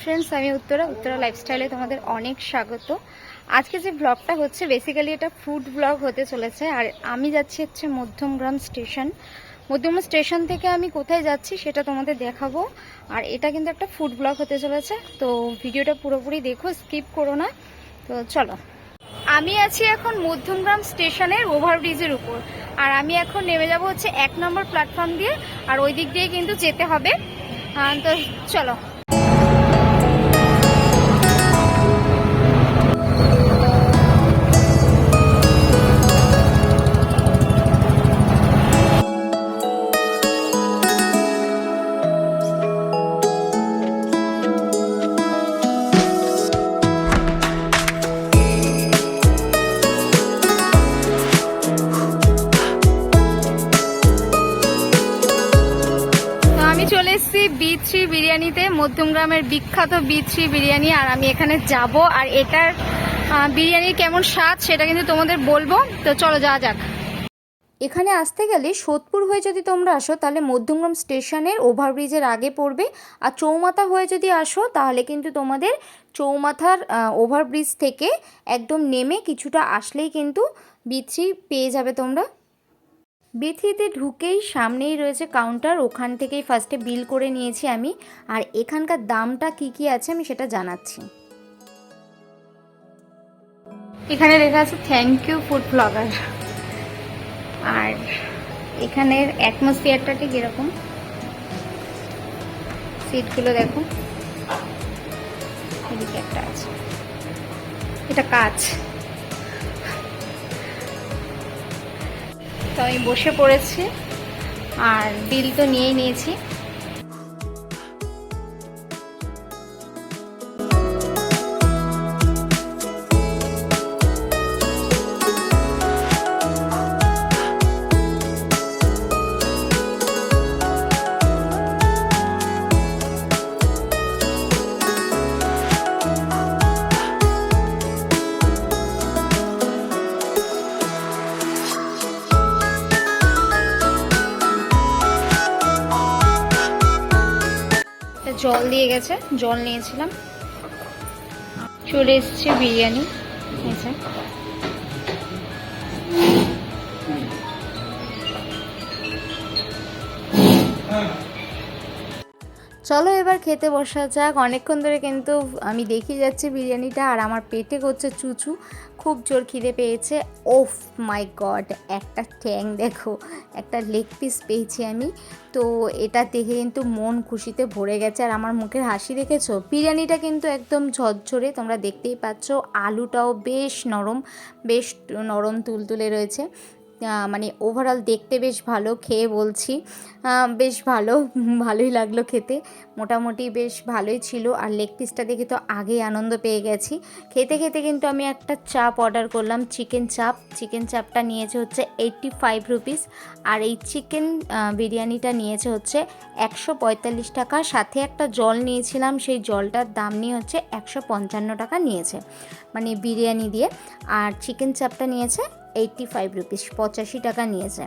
Friends আমি উত্তরা উত্তরা লাইফস্টাইলে তোমাদের অনেক স্বাগত। আজকে যে ব্লগটা হচ্ছে বেসিক্যালি এটা ফুড ব্লগ হতে চলেছে। আর আমি যাচ্ছি হচ্ছে মধ্যমগ্রাম স্টেশন মধ্যম স্টেশন থেকে আমি কোথায় যাচ্ছি সেটা তোমাদের দেখাবো। আর এটা কিন্তু একটা ফুড ব্লগ হতে চলেছে। তো ভিডিওটা পুরোপুরি দেখো স্কিপ করো না। তো চলো। আমি আছি এখন মধ্যমগ্রাম স্টেশনের ওভারব্রিজের উপর। আর আমি এখন নেমে যাব হচ্ছে এক নম্বর প্ল্যাটফর্ম দিয়ে। আর ওই দিক দিয়ে কিন্তু যেতে হবে। তো চলো। এসেছি বি থ্রি বিরিয়ানিতে, মধ্যমগ্রামের বিখ্যাত বি থ্রি বিরিয়ানি, আর আমি এখানে যাব। আর এটার বিরিয়ানির কেমন স্বাদ সেটা কিন্তু তোমাদের বলব। তো চলো যাওয়া যাক। এখানে আসতে গেলে সোদপুর হয়ে যদি তোমরা আসো, তাহলে মধ্যমগ্রাম স্টেশনের ওভারব্রিজের আগে পড়বে। আর চৌমাথা হয়ে যদি আসো, তাহলে কিন্তু তোমাদের চৌমাথার ওভারব্রিজ থেকে একদম নেমে কিছুটা আসলেই কিন্তু বিথ্রি পেয়ে যাবে তোমরা। বেথিতে ঢুকেই সামনেই রয়েছে কাউন্টার ওখান থেকেই ফার্স্টে বিল করে নিয়েছি আমি। আর এখানকার দামটা কি কি আছে আমি সেটা জানাচ্ছি। এখানে লেখা আছে থ্যাংক ইউ ফুড ব্লগার আর এখানের অ্যাটমসফিয়ারটা ঠিক এরকম সিটগুলো দেখো। এদিকে একটা আছে। এটা কাজ তো আমি বসে পড়েছি। আর বিল তো নিয়েই নিয়েছি। জল দিয়ে গেছে জল নিয়েছিলাম। চলে এসছে বিরিয়ানি চলো এবার খেতে বসা যাক। অনেকক্ষণ ধরে কিন্তু আমি দেখি যাচ্ছি বিরিয়ানিটা আর আমার পেটে করছে চুচু। খুব জোর খিদে পেয়েছে। ওফ মাই গড, একটা ট্যাং দেখো, একটা লেগ পিস পেয়েছি আমি। তো এটা দেখে কিন্তু মন খুশিতে ভরে গেছে আর আমার মুখের হাসি দেখেছ? বিরিয়ানিটা কিন্তু একদম ঝরঝরে, তোমরা দেখতেই পাচ্ছ। আলুটাও বেশ নরম বেশ নরম তুলতুলে রয়েছে। মানে ওভারঅল দেখতে বেশ ভালো, খেয়ে বলছি। বেশ ভালো, ভালোই লাগল খেতে। মোটামুটি বেশ ভালোই ছিল। আর লেগ পিসটা দেখে তো আগেই আনন্দ পেয়ে গেছি। খেতে খেতে কিন্তু আমি একটা চাপ অর্ডার করলাম চিকেন চাপ। চিকেন চাপটা নিয়েছে হচ্ছে এইটটি ফাইভ রুপিস আর এই চিকেন বিরিয়ানিটা নিয়েছে হচ্ছে একশো পঁয়তাল্লিশ টাকা। সাথে একটা জল নিয়েছিলাম, সেই জলটার দাম নিয়ে হচ্ছে একশো পঞ্চান্ন টাকা নিয়েছে মানে বিরিয়ানি দিয়ে। আর চিকেন চাপটা নিয়েছে এইটটি ফাইভ রুপিস পঁচাশি টাকা নিয়েছে।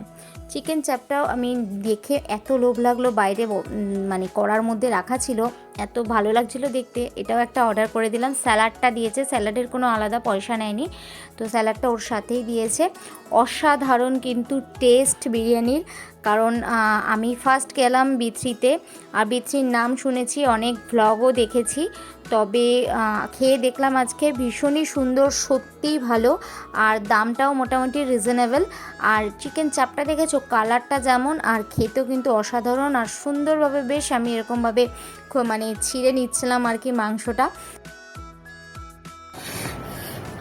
চিকেন চাপটাও আমি দেখে এত লোভ লাগল বাইরে মানে কড়ার মধ্যে রাখা ছিল, এত ভালো লাগছিল দেখতে। এটাও একটা অর্ডার করে দিলাম। স্যালাডটা দিয়েছে স্যালাডের কোনো আলাদা পয়সা নেয়নি। তো স্যালাডটা ওর সাথেই দিয়েছে। অসাধারণ কিন্তু টেস্ট বিরিয়ানির, কারণ আমি ফার্স্ট গেলাম বিথ্রিতে আর বিথ্রির নাম শুনেছি, অনেক ভ্লগও দেখেছি। তবে খেয়ে দেখলাম আজকে ভীষণই সুন্দর, সত্যিই ভালো। আর দামটাও মোটামুটি রিজনেবল আর চিকেন চাপটা দেখেছ? কালারটা যেমন, আর খেতেও কিন্তু অসাধারণ। আর সুন্দরভাবে বেশ আমি এরকমভাবে মানে ছিঁড়ে নিচ্ছিলাম আর কি মাংসটা।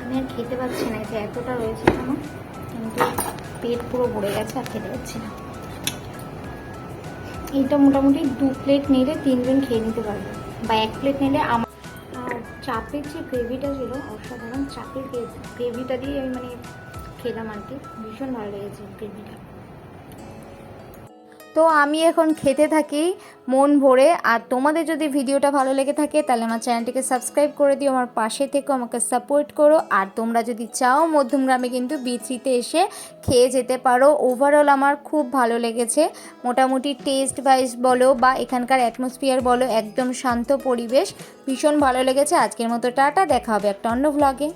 আমি আর খেতে পাচ্ছি না যে এতটা রয়েছে কেন? কিন্তু পেট পুরো ভরে গেছে আর খেতে পাচ্ছি না। এইটা মোটামুটি দু প্লেট নিলে তিনজন খেয়ে নিতে পারবে। বা এক প্লেট নিলে আমার চাপের যে গ্রেভিটা ছিল, অসাধারণ চাপের গ্রেভিটা দিয়ে আমি মানে খেলাম আর কি। ভীষণ ভালো লেগেছে গ্রেভিটা তো আমি এখন খেতে থাকি, মন ভরে। আর তোমাদের যদি ভিডিওটা ভালো লেগে থাকে, তাহলে আমার চ্যানেলটিকে সাবস্ক্রাইব করে দিও, আমার পাশে থেকেও আমাকে সাপোর্ট করো। আর তোমরা যদি চাও, মধ্যমগ্রামে কিন্তু বিথ্রিতে এসে খেয়ে যেতে পারো। ওভারঅল আমার খুব ভালো লেগেছে। মোটামুটি টেস্ট ওয়াইজ বলো বা এখানকার অ্যাটমসফিয়ার বলো, একদম শান্ত পরিবেশ। ভীষণ ভালো লেগেছে। আজকের মতো টাটা, দেখা হবে একটা অন্য ভ্লগে